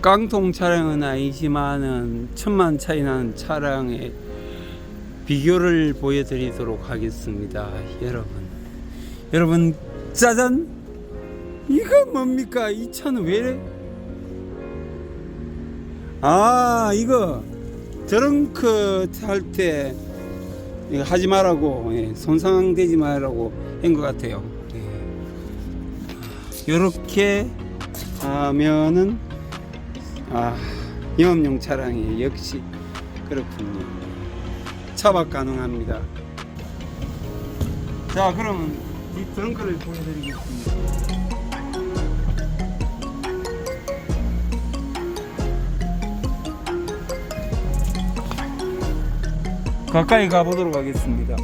깡통 차량은 아니지만은 천만 차이 나는 차량의 비교를 보여드리도록 하겠습니다. 여러분, 여러분 짜잔! 이거 뭡니까? 이 차는 왜 이래? 아 이거 드렁크 탈 때 하지 말라고 예, 손상되지 말라고 한 것 같아요. 이렇게 하면은 아 영업용 차량이 역시 그렇군요. 차박 가능합니다. 자 그러면 이 드렁크를 보여드리겠습니다. 가까이 가보도록 하겠습니다.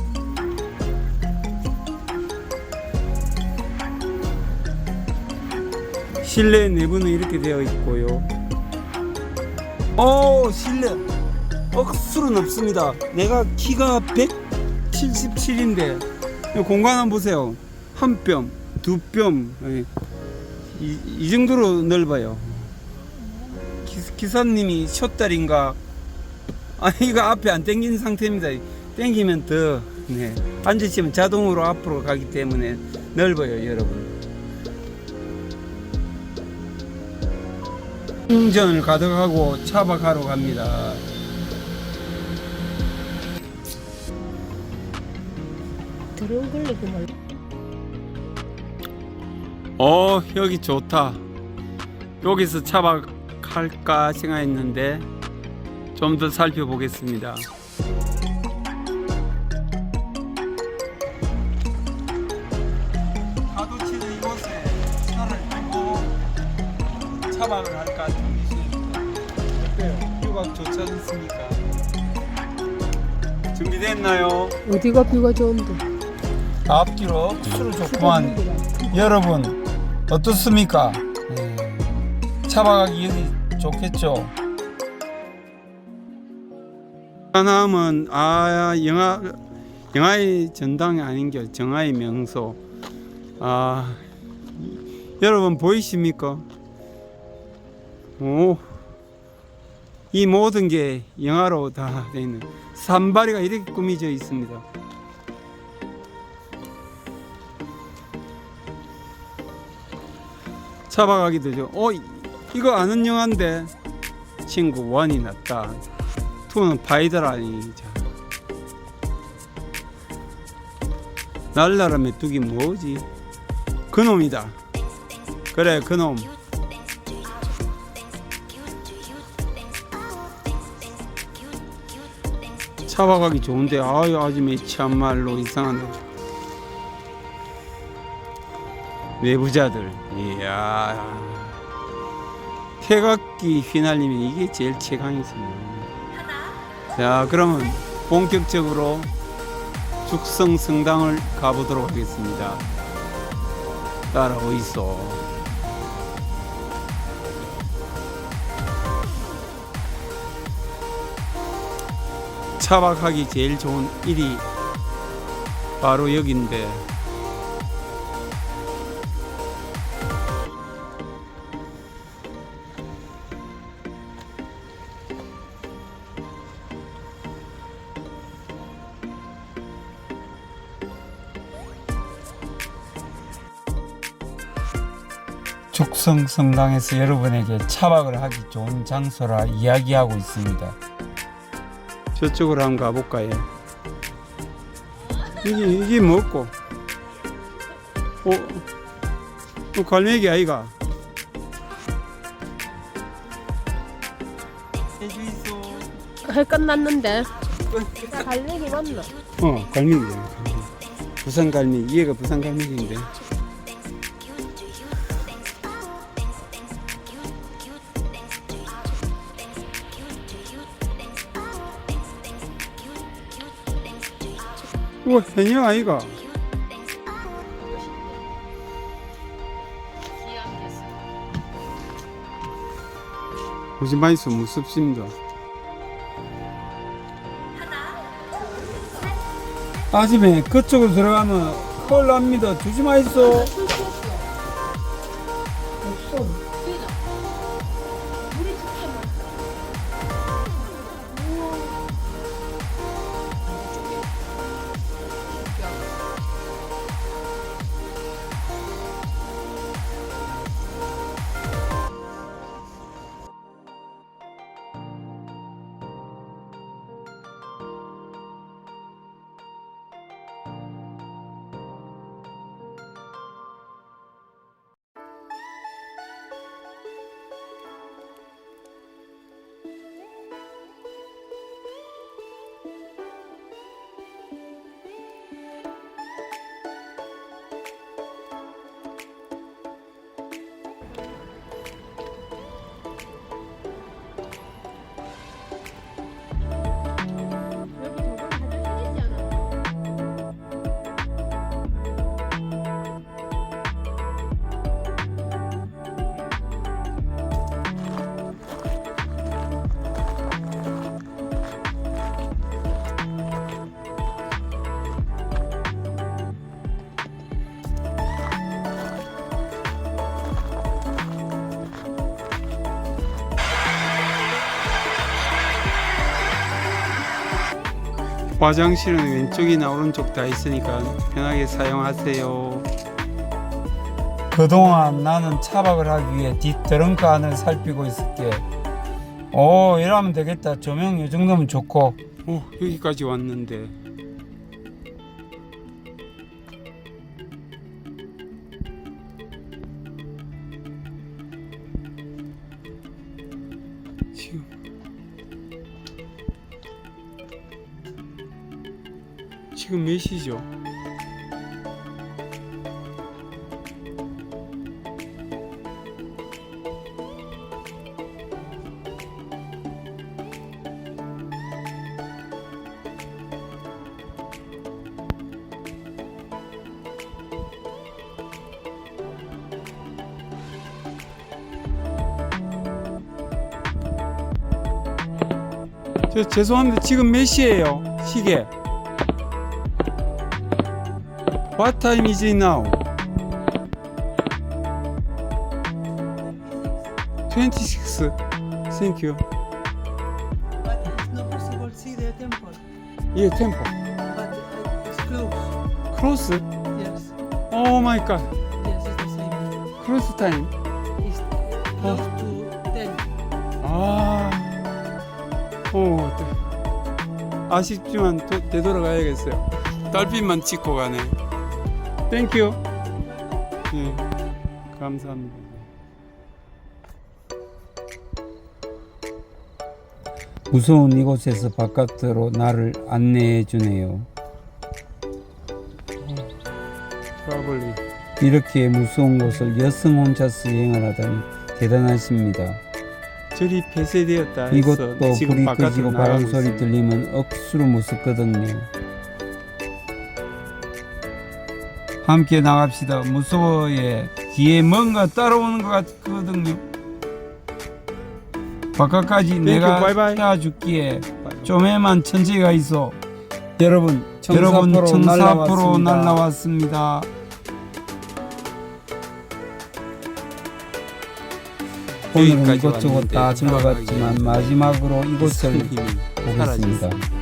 실내 내부는 이렇게 되어 있고요. 오, 실내 억수로 넓습니다. 내가 키가 177인데 공간 한번 보세요. 한 뼘, 두 뼘, 예. 이, 이 정도로 넓어요. 기, 기사님이 숏다리인가 아 이거 앞에 안 당긴 상태입니다. 당기면 더 네. 앉으시면 자동으로 앞으로 가기 때문에 넓어요, 여러분. 충전을 가득하고 차박하러 갑니다. 드론 걸리고 말. 어, 여기 좋다. 여기서 차박할까 생각했는데 좀 더 살펴보겠습니다. 좋지 않습니까? 준비됐나요? 어디가 뷰가 좋은데? 앞뒤로 억수로 좋구만. 여러분 어떻습니까? 차박하기 여기 좋겠죠? 하나면 아 영화 영화의 전당이 아닌겨 정화의 명소 아 여러분 보이십니까? 오. 이 모든 게 영화로 다 되어 있는 산바리가 이렇게 꾸미져 있습니다. 차박하기도 좋. 어 이- 이거 아는 영화인데 친구 원이 났다. 투는 바이더라니. 자. 날라라 메뚜기 뭐지? 그놈이다. 그래 그놈. 차박하기 좋은데 아유 아줌마 참말로 이상하네. 내부자들 이야. 태각기 휘날리면 이게 제일 최강이습니다. 자 그러면 본격적으로 죽성 성당을 가보도록 하겠습니다. 따라오이소 차박하기 제일 좋은 일이 바로 여기인데 죽성 성당에서 여러분에게 차박을 하기 좋은 장소라 이야기하고 있습니다. 저쪽으로 한번 가볼까요? 이게 이게 뭐고? 어, 어 갈매기 아이가? 할 끝났는데. 갈매기 맞나? 어 갈매기잖아. 갈매기. 부산 갈매기 얘가 부산 갈매기인데. 우와 해녀 아이가? 오지 마이소 무섭습니다. 아침에 그쪽으로 들어가면 콜 납니다. 주지 마이소. 화장실은 왼쪽이나 오른쪽 다 있으니까 편하게 사용하세요. 그동안 나는 차박을 하기 위해 뒷 트렁크 안을 살피고 있을게. 오, 이러면 되겠다. 조명 이 정도면 좋고. 오, 여기까지 왔는데. 지금 몇 시죠? 저 죄송한데 지금 몇 시예요? 시계. What time is it now? 26. Thank you. But it's not possible to see the temple. 예, 템포. But uh, it's close. 크로스? Yes. 오 마이 갓. Yes, it's the same. 크로스 타임. It's close to 10. 아. 오. 또- 아쉽지만 또 되돌아가야겠어요. 달빛만 찍고 가네. 땡큐. 예. 감사합니다. 무서운 이곳에서 바깥으로 나를 안내해 주네요. 트러블리. 이렇게 무서운 곳을 여성 혼자서 여행을 하다니 대단하십니다. 절이 폐쇄되었다 네. 이것도 불이 끄지고 바람 소리. 들리면 억수로 무섭거든요. 함께 나갑시다. 무서워해. 뒤에 뭔가 따라오는 것 같거든요. 바깥까지 내가 바이바이. 태워줄기에 좀에만 천천히 가 있어. 여러분, 여러분 청사포로 날라왔습니다. 날라왔습니다. 오늘은 이것저것 다 들어갔지만 돌아가기 마지막으로 이곳을 보겠습니다.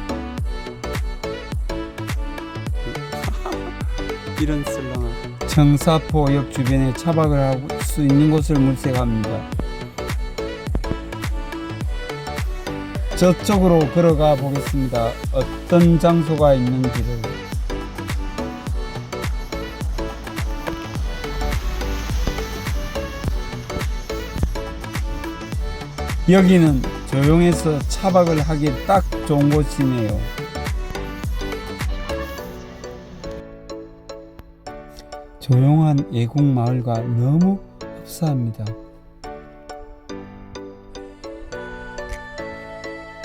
이런 쓸렁한 청사포역 주변에 차박을 할 수 있는 곳을 물색합니다. 저쪽으로 걸어가 보겠습니다. 어떤 장소가 있는지를. 여기는 조용해서 차박을 하기에 딱 좋은 곳이네요. 조용한 예국 마을과 너무 흡사합니다.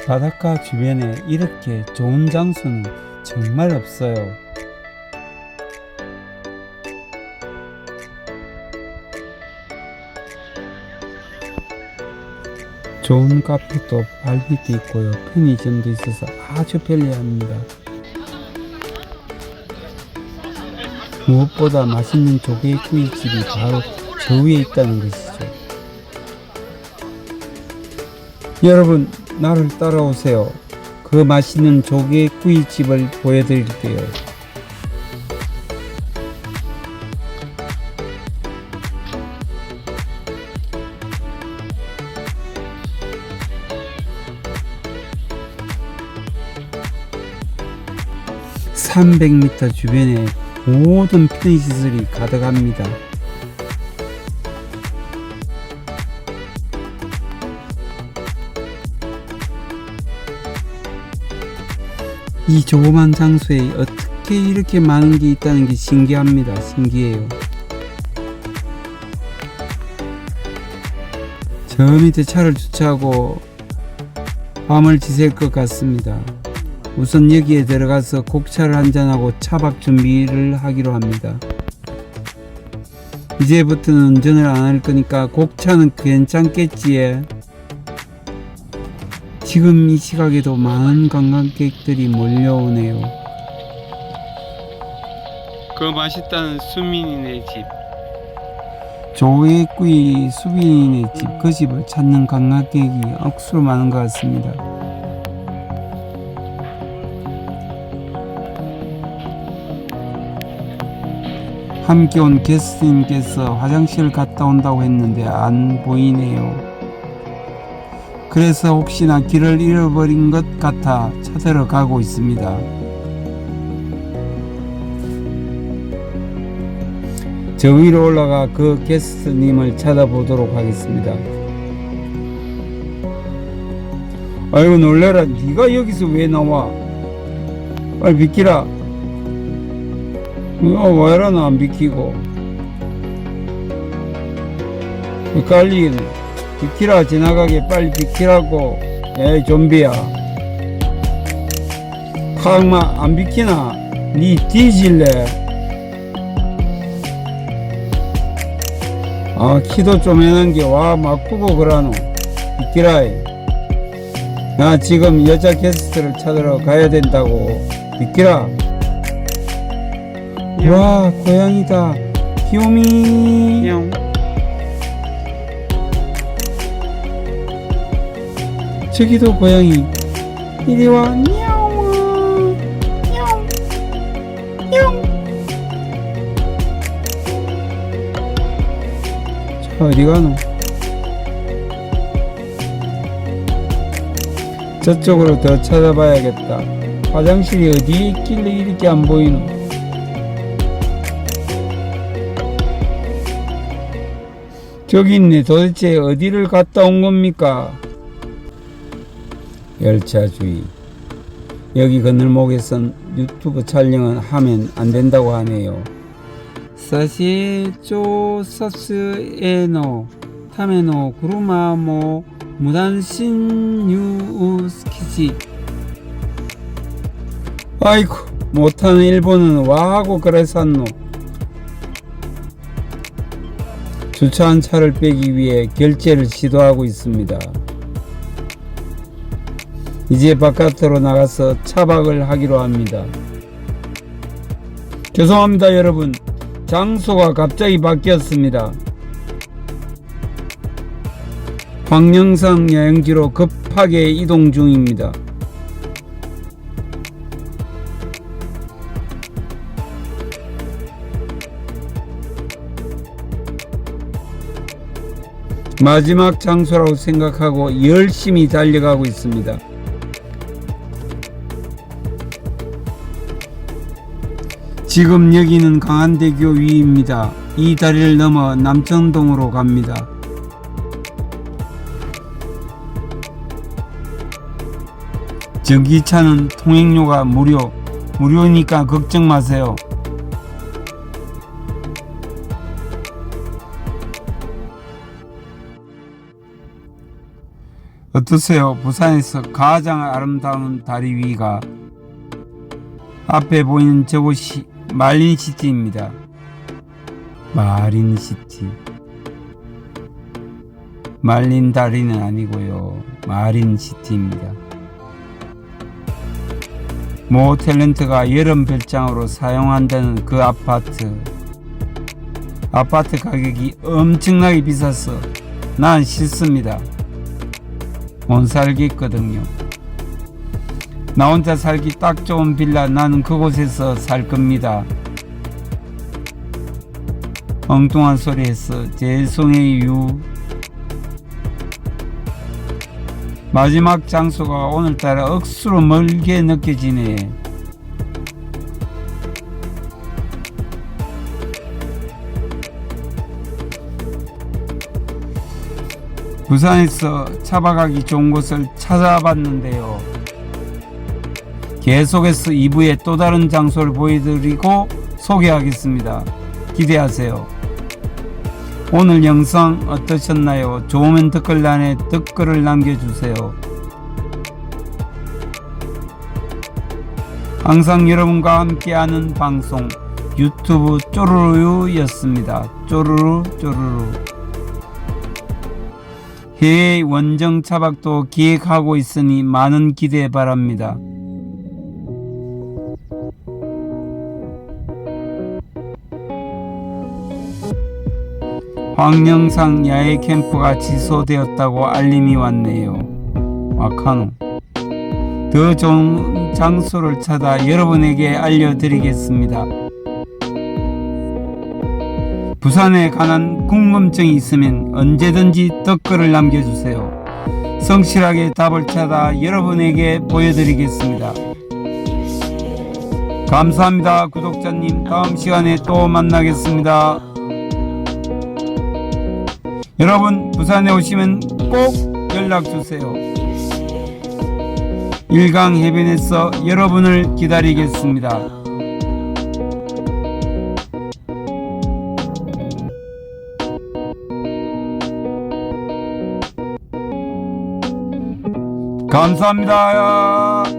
바닷가 주변에 이렇게 좋은 장소는 정말 없어요. 좋은 카페도 발밑에 있고요. 편의점도 있어서 아주 편리합니다. 무엇보다 맛있는 조개구이집이 바로 저 위에 있다는 것이죠. 여러분, 나를 따라오세요. 그 맛있는 조개구이집을 보여드릴게요. (300m) 주변에 모든 편의 시설이 가득합니다. 이 조그만 장소에 어떻게 이렇게 많은 게 있다는 게 신기합니다. 신기해요. 저 밑에 차를 주차하고 밤을 지샐 것 같습니다. 우선 여기에 들어가서 곡차를 한잔하고 차박 준비를 하기로 합니다. 이제부터는 운전을 안 할 거니까 곡차는 괜찮겠지에. 지금 이 시각에도 많은 관광객들이 몰려오네요. 그 맛있다는 수민이네 집 조개구이 수빈이네 집 그 집을 찾는 관광객이 억수로 많은 것 같습니다. 함께 온 게스트님께서 화장실 갔다 온다고 했는데 안 보이네요. 그래서 혹시나 길을 잃어버린 것 같아 찾으러 가고 있습니다. 저 위로 올라가 그 게스트님을 찾아보도록 하겠습니다. 아이고 놀래라 네가 여기서 왜 나와 빨리 비키라 어, 왜라 나안 비키고. 헷갈리겠네 비키라 지나가게 빨리 비키라고. 에이 좀비야. 카마 안 비키나? 니 뒤질래? 아 키도 좀 해는 게와 막부고 그러노. 비키라이. 나 지금 여자 게스트를 찾으러 가야 된다고. 비키라 와 고양이다. 귀요미. 냥. 저기도 고양이. 이리 와. 냐옹아 냐옹 냐옹 자 어디 가노? 저쪽으로 더 찾아봐야겠다. 화장실이 어디에 있길래 이렇게 안 보이노 저기 있네 도대체 어디를 갔다 온 겁니까 열차 주의. 여기 건널목에선 유튜브 촬영은 하면 안 된다고 하네요. 사시조 사스에노 타메노 구루마모 무단신유 스키지. 아이고 못하는 일본은 와하고 그래산노. 주차한 차를 빼기 위해 결제를 시도하고 있습니다. 이제 바깥으로 나가서 차박을 하기로 합니다. 죄송합니다, 여러분. 장소가 갑자기 바뀌었습니다. 광영산 여행지로 급하게 이동 중입니다. 마지막 장소라고 생각하고 열심히 달려가고 있습니다. 지금 여기는 강한대교 위입니다. 이 다리를 넘어 남천동으로 갑니다. 전기차는 통행료가 무료, 무료니까 걱정 마세요. 어떠세요? 부산에서 가장 아름다운 다리 위가 앞에 보이는 저곳이 말린시티입니다. 마린시티. 말린 다리는 아니고요. 마린시티입니다. 모 탤런트가 여름 별장으로 사용한다는 그 아파트. 아파트 가격이 엄청나게 비싸서 난 싫습니다. 못 살겠거든요. 나 혼자 살기 딱 좋은 빌라 나는 그곳에서 살 겁니다. 엉뚱한 소리 했어. 죄송해요. 마지막 장소가 오늘따라 억수로 멀게 느껴지네. 부산에서 차박하기 좋은 곳을 찾아봤는데요. 계속해서 2부에 또 다른 장소를 보여드리고 소개하겠습니다. 기대하세요. 오늘 영상 어떠셨나요? 좋으면 댓글란에 댓글을 남겨주세요. 항상 여러분과 함께하는 방송 유튜브 쪼르르였습니다. 쪼르르 쪼르르 해외 원정 차박도 기획하고 있으니 많은 기대 바랍니다. 황령산 야외 캠프가 취소되었다고 알림이 왔네요. 와카노. 더 좋은 장소를 찾아 여러분에게 알려드리겠습니다. 부산에 관한 궁금증이 있으면 언제든지 댓글을 남겨주세요. 성실하게 답을 찾아 여러분에게 보여드리겠습니다. 감사합니다, 구독자님. 다음 시간에 또 만나겠습니다. 여러분, 부산에 오시면 꼭 연락주세요. 일강 해변에서 여러분을 기다리겠습니다. 감사합니다.